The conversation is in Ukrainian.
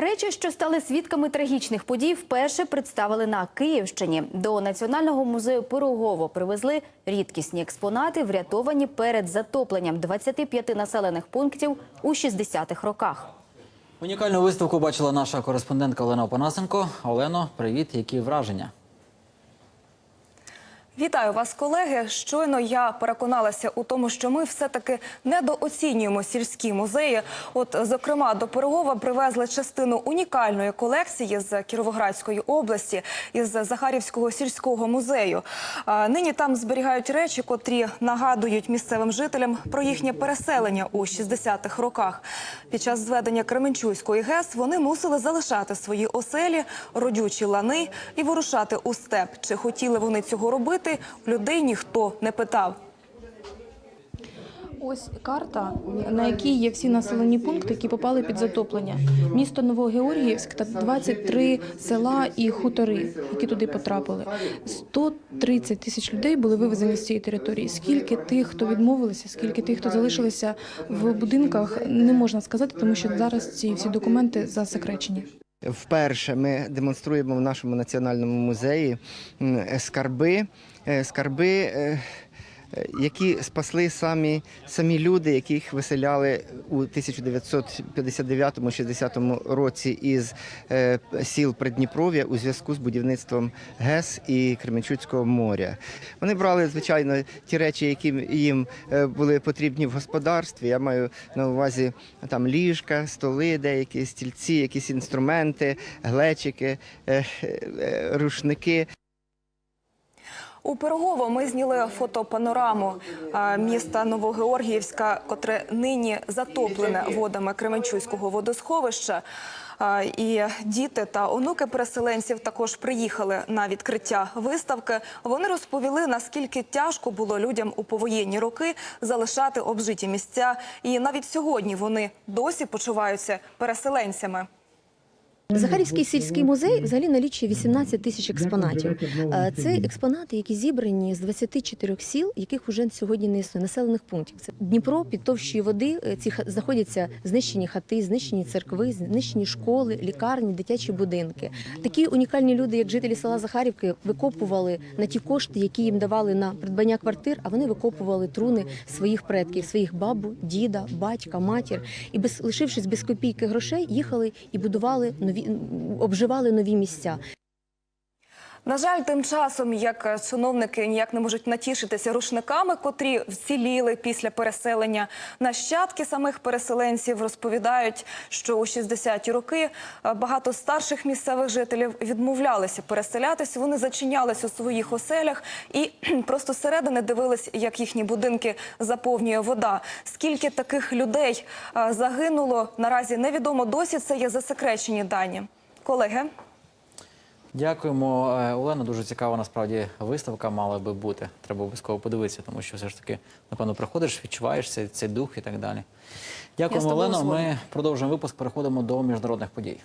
Речі, що стали свідками трагічних подій, вперше представили на Київщині. До Національного музею Пирогово привезли рідкісні експонати, врятовані перед затопленням 25 населених пунктів у 60-х роках. Унікальну виставку бачила наша кореспондентка Олена Опанасенко. Олено, привіт, які враження? Вітаю вас, колеги. Щойно я переконалася у тому, що ми все-таки недооцінюємо сільські музеї. От, зокрема, до Пирогова привезли частину унікальної колекції з Кіровоградської області із Захарівського сільського музею. Нині там зберігають речі, котрі нагадують місцевим жителям про їхнє переселення у 60-х роках. Під час зведення Кременчуської ГЕС вони мусили залишати свої оселі, родючі лани і вирушати у степ. Чи хотіли вони цього робити? Людей ніхто не питав. Ось карта, на якій є всі населені пункти, які попали під затоплення. Місто Новогеоргіївськ та 23 села і хутори, які туди потрапили. 130 тисяч людей були вивезені з цієї території. Скільки тих, хто відмовилися, скільки тих, хто залишилися в будинках, не можна сказати, тому що зараз ці всі документи засекречені. Вперше ми демонструємо в нашому національному музеї скарби, е, скарби, е, які спасли самі, самі люди, яких виселяли у 1959-60 році із е, сіл Придніпров'я у зв'язку з будівництвом ГЕС і Кременчуцького моря. Вони брали, звичайно, ті речі, які їм е, були потрібні в господарстві. Я маю на увазі там ліжка, столи, деякі стільці, якісь інструменти, глечики, е, е, рушники. У Пирогово ми зняли фотопанораму міста Новогеоргіївська, котре нині затоплене водами Кременчуського водосховища. І діти та онуки переселенців також приїхали на відкриття виставки. Вони розповіли, наскільки тяжко було людям у повоєнні роки залишати обжиті місця. І навіть сьогодні вони досі почуваються переселенцями. Захарівський сільський музей взагалі налічує 18 тисяч експонатів. Е, Це експонати, які зібрані з 24 сіл, яких вже сьогодні не існує, населених пунктів. Це Дніпро під товщою води. е, Ці знаходяться знищені хати, знищені церкви, знищені школи, лікарні, дитячі будинки. Такі унікальні люди, як жителі села Захарівки, викопували на ті кошти, які їм давали на придбання квартир. А вони викопували труни своїх предків, своїх бабу, діда, батька, матір. І без лишившись без копійки грошей, їхали і будували нові обживали нові місця. На жаль, тим часом, як чиновники ніяк не можуть натішитися рушниками, котрі вціліли після переселення, нащадки самих переселенців розповідають, що у 60-ті роки багато старших місцевих жителів відмовлялися переселятись. Вони зачинялись у своїх оселях і просто зсередини дивились, як їхні будинки заповнює вода. Скільки таких людей загинуло наразі невідомо досі. Це є засекречені дані. Колеги. Дякуємо, Олена. Дуже цікава насправді виставка мала би бути. Треба обов'язково подивитися, тому що все ж таки, напевно, приходиш, відчуваєш цей, цей дух і так далі. Дякуємо, Олено. Ми продовжуємо випуск. Переходимо до міжнародних подій.